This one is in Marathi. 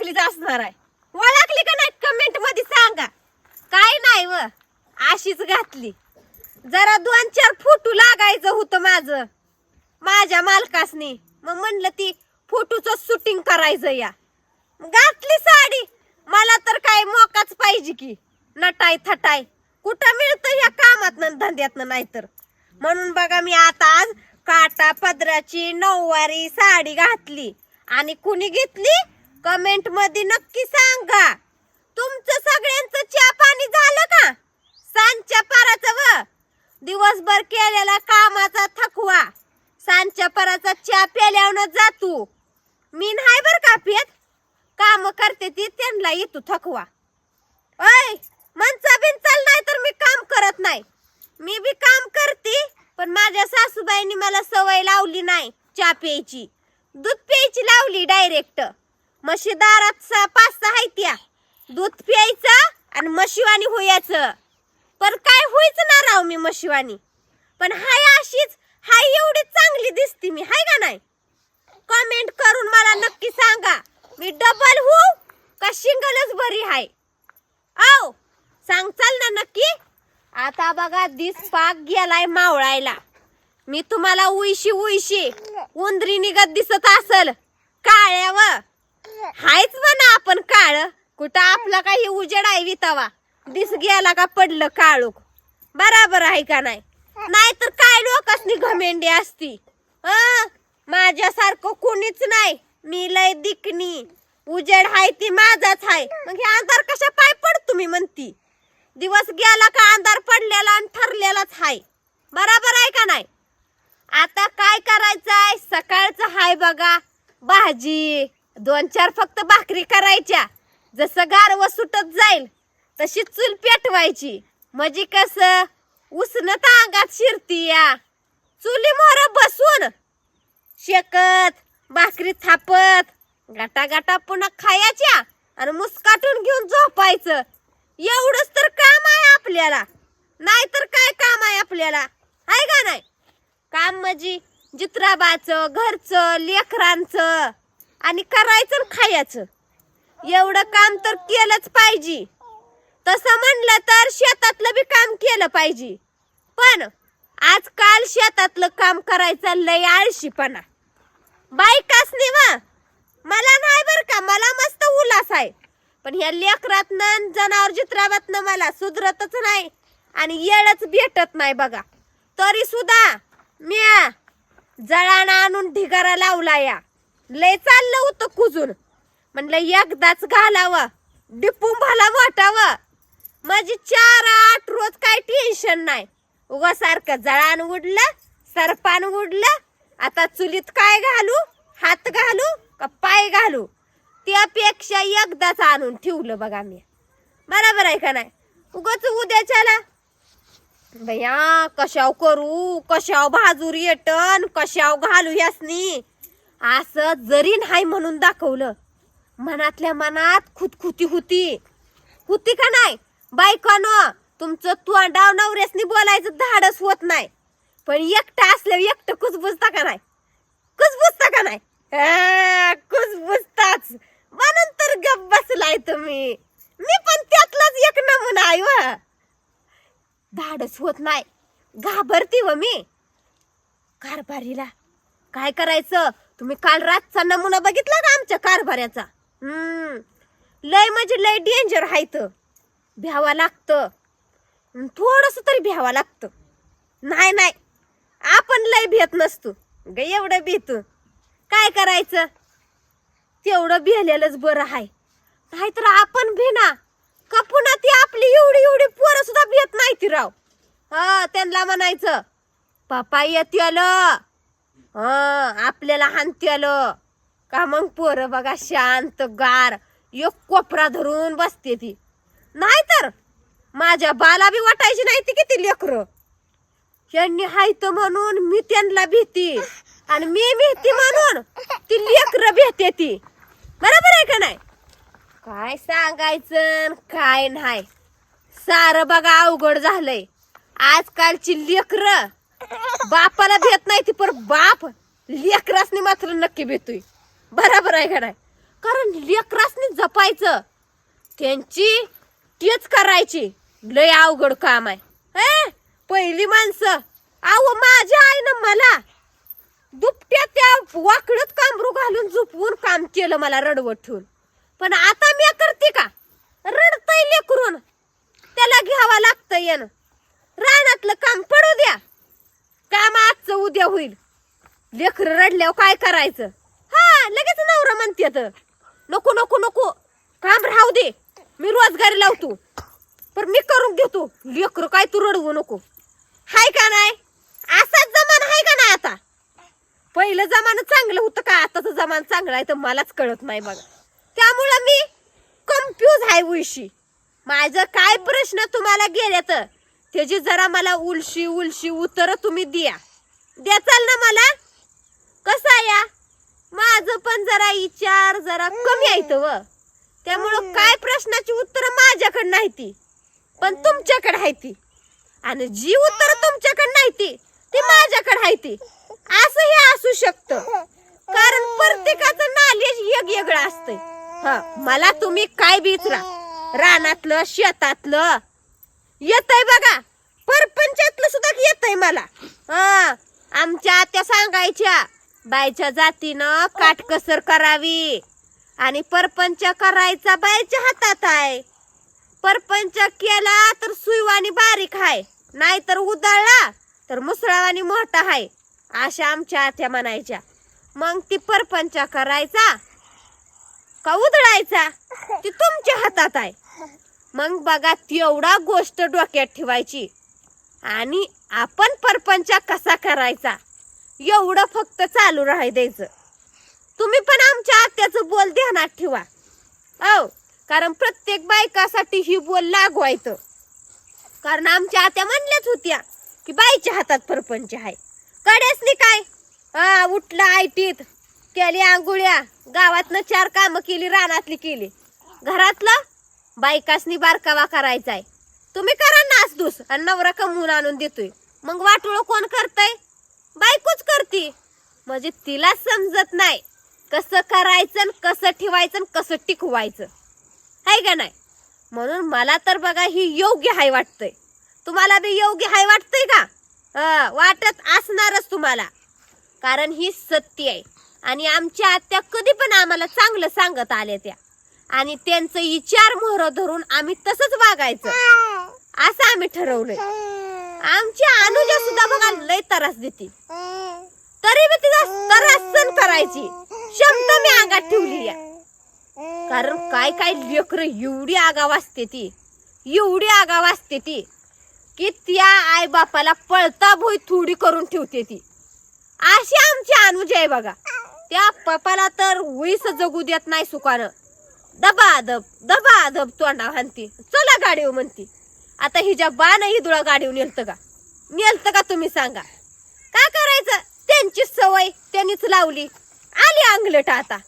ओळखलीच असणार आहे. ओळखली का नाही कमेंटमध्ये सांगा. काय नाही व. अशीच घातली. जरा दोन चार फोटो लागायचं होतं माझं. माझ्या मालकासनी. मग म्हणलं ती फोटोच शूटिंग करायचं या. घातली साडी. मला तर काय मोकाच पाहिजे की. नटाय थटाय. कुठं मिळतं या कामात धंद्यात नाही तर म्हणून बघा मी आता आज काटा पदराची नऊवारी साडी घातली. आणि कुणी घेतली? कमेंटमध्ये नक्की सांगा. तुमचं सगळ्यांचं चहा पाणी झालं का? सांच्या पाराचं व. दिवसभर केलेला कामाचा थकवा. सांच्या पराचा चहा प्याल्यावर जातो. मी नाही बर का पियत? काम करते ती त्यांना येतो थकवा. ओय मनचा बिन चाल नाही तर मी काम करत नाही. मी बी काम करते पण माझ्या सासूबाईंनी मला सवय लावली नाही चहा प्यायची. दूध प्यायची लावली डायरेक्ट. म्हशी दारात सहा पाच सहा आहेत त्या. दूध प्यायचं आणि मशिवानी होयाचं. पण काय होईच ना राव मी मशिवानी पण हाय अशीच हाय एवढी चांगली दिसते मी हाय का नाही? कमेंट करून मला नक्की सांगा. मी डबल हो का सिंगलच बरी हाय? आओ सांग चाल ना नक्की. आता बघा दिस पाक गेलाय मावळायला. मी तुम्हाला उईशी उईशी उंदरी निघत दिसत असल. काळ्याव. हायच म्हणा आपण काळ. कुठं आपला काही उजेड आहे वितावा दिस गेला का पडलं काळूक. बराबर आहे का नाही? नाहीतर काय लोकांनी घमेंडी असती? अं, माझ्यासारखं कोणीच नाही. मी लय दिकणी उजेड हाय ती माझाच हाय. मग हे अंधार कशा पाय पड तुम्ही म्हणती? दिवस गेला का अंधार पडलेला आणि ठरलेलाच हाय. बराबर आहे का नाही? आता काय करायचं आहे सकाळचं हाय बघा. भाजी. दोन चार फक्त भाकरी करायच्या. जसं गारव सुटत जाईल तशी चूल पेटवायची. म्हणजे कस? उष्णत अंगात शिरती या. चुली मोर बसून. शेकत भाकरी थापत गाटा गाटा पुन्हा खायच्या आणि मुस्काटून घेऊन झोपायचं. एवढंच तर काम आहे आपल्याला. नाही तर काय काम आहे आपल्याला? आहे का नाही? काम म्हणजे जित्राबाचं घरचं लेकरांचं. आणि करायचं खायचं. एवढं काम तर केलंच पाहिजे. तसं म्हणलं तर शेतातलं बी काम केलं पाहिजे. पण आजकाल शेतातलं काम करायचं लय आळशीपणा. बायकाच वा. मला नाही बर का मला मस्त उल्हास आहे. पण ह्या लेकरातनं जनावर चित्राबातनं मला सुधरतच नाही आणि येळच भेटत नाही बघा. तरी सुद्धा म्या जळाना आणून ढिगारा लावला या लय चाललं होतं कुजून म्हणलं एकदाच घालावं डिपून भला वाटावं. माझी चार आठ रोज काय टेन्शन नाही. उगा सारखं जळान उडलं सरपान उडलं. आता चुलीत काय घालू? हात घालू का पाय घालू? त्यापेक्षा एकदाच आणून ठेवलं बघा मी. बरोबर आहे का नाही? उगाच उद्याच्याला. भैया कशाव करू? कशाव भाजूर येटन? कशाव घालू यासनी असं जरी नाही म्हणून दाखवलं मनातल्या मनात खुतखुती होती. होती का नाही? बायकानो तुमचं तोंडाव नवऱ्यासनी बोलायचं धाडस होत नाही. पण एकटं असल्यावर एकटं कुजबुजता का नाही? कुजबुजता का नाही? कुजबुजताच. म्हणून तर गप बसलाय तुम्ही. मी पण त्यातलाच एक नमुना आहे व धाडस होत नाही. घाबरती व हो मी. कारभारीला काय करायचं? तुम्ही काल रातचा नमुना बघितला का आमच्या कारभाऱ्याचा? हम्म. लय म्हणजे लय डेंजर आहे तर भ्यावा लागतं. थोडस तरी भ्यावा लागतं. नाही नाही. आपण लय भेत नसतो. ग एवढं भीत. काय करायचं? तेवढं भिलेलंच बरं आहे. नाहीतर आपण भिना का पुन्हा ती आपली एवढी एवढी पोरं सुद्धा भेत नाही ती राव. हा त्यांना म्हणायचं पापा येत आलं हा आपल्याला हानते आलं. का मग पोरं बघा शांत गार एक कोपरा धरून बसते ती. नाहीतर माझ्या बाला बी वाटायची नाही ती किती लेकरं. यांनी हायत म्हणून मी त्यांना भीती आणि मी भीती म्हणून ती लेकरं भेटते ती. बरोबर आहे का नाही? काय सांगायचं काय नाही. सारं बघा अवघड झालंय. आजकालची लेकरं बापाला भेट नाही ती पर बाप लेकरासनी मात्र नक्की भेटतोय. बरोबर आहे घडाय कारण लेकरासनी जपायचं. त्यांची तेच करायची. लय अवघड काम आहे. पहिली माणसं. अहो माझ्या ना मला दुपट्या त्या वाकडत कांबरू घालून झोपवून काम केलं मला रडवत ठेवून. पण आता मी करते का? रडतय लेकरून. त्याला घ्यावा लागतं येणं रानातलं काम पण काम आजचं उद्या होईल. लेकर रडल्यावर काय करायचं? हा लगेच नवरा म्हणते तर नको नको नको. काम राहू दे. मी रोजगारी लावतो. पण मी करून घेतो. लेकर काय तू रडवू नको. हाय का नाही? असाच जमाना हाय का नाही आता? पहिलं जमानं चांगलं होतं का? आताचं जमान चांगलं आहे तर मलाच कळत नाही बघा. त्यामुळं मी कन्फ्यूज आहे उशी माझं काय प्रश्न तुम्हाला गेल्या तर? त्याची जरा मला उलशी उलशी उत्तर तुम्ही द्या. द्याचाल ना मला. कसं आहे या? माझं पण जरा विचार जरा कमी आहेत व. त्यामुळं काय प्रश्नाची उत्तर माझ्याकडे नाही ती. पण तुमच्याकडे आहे ती. आणि जी उत्तर तुमच्याकडे नाही ती ती माझ्याकडे आहे ती. असंही असू शकतं. कारण प्रत्येकाचं नॉलेज वेगवेगळं असतंय. हा मला तुम्ही काय विचारा. रानातलं शेतातलं येतय बघा. परपंचातलं सुद्धा येतय मला. हा आमच्या आत्या सांगायच्या बायच्या जातीनं काटकसर करावी. आणि परपंच करायचा बायच्या हातात आहे. परपंच केला तर सुईवानी बारीक आहे. नाहीतर उदळला तर मुसळावानी मोठा आहे. अशा आमच्या आत्या म्हणायच्या. मग ती परपंच करायचा का उधळायचा ती तुमच्या हातात आहे. मग बघा तेवढा गोष्ट डोक्यात ठेवायची. आणि आपण परपंच कसा करायचा? एवढं फक्त चालू राहाय द्यायचं. तुम्ही पण आमच्या आत्याचं बोल ध्यानात ठेवा. औ कारण प्रत्येक बायकासाठी ही बोल लागवायचं. कारण आमच्या आत्या म्हणल्याच होत्या की बाईच्या हातात परपंच आहे. कडेसनी काय? हा उठलं आयटीत केली आंघोळ्या गावातनं चार कामं केली रानातली केली. घरातलं बायकासनी बारकावा करायचा आहे तुम्ही करा नासधूस आणि नवरा कमवून आणून देतोय. मग वाटोळ कोण करतय? बायकोच करते. म्हणजे तिला समजत नाही कसं करायचं आणि कसं ठेवायचं आणि कसं टिकवायचं. आहे का नाही? म्हणून मला तर बघा ही योग्य हाय वाटतंय. तुम्हाला बी योग्य हाय वाटतंय का? वाटत असणारच तुम्हाला. कारण ही सत्य आहे. आणि आमच्या आत्या कधी पण आम्हाला चांगलं सांगत आल्या त्या. आणि त्यांचं विचार मोहर धरून आम्ही तसंच वागायचं. असं आम्ही ठरवलंय. आमची अनुजा सुद्धा बघा लय त्रास देते. तरी मी तिला त्रास सण करायची. क्षमता मी अंगात ठेवली कारण काय काय लेकर एवढी आगाव असते ती. एवढी आगाव असते ती की त्या आई बापाला पळता भोय थोडी करून ठेवते ती. अशी आमची अनुजा आहे बघा. त्या पप्पाला तर वयस जगू देत नाही सुखानं दबा दब दबा दब तोंडा हानती चला गाडीवर म्हणती. आता हिच्या बाण हिदुळा गाडीवर नेलतं का? नेलतं का तुम्ही सांगा? काय करायचं? त्यांची सवय त्यांनीच लावली. आली अंगलट आता.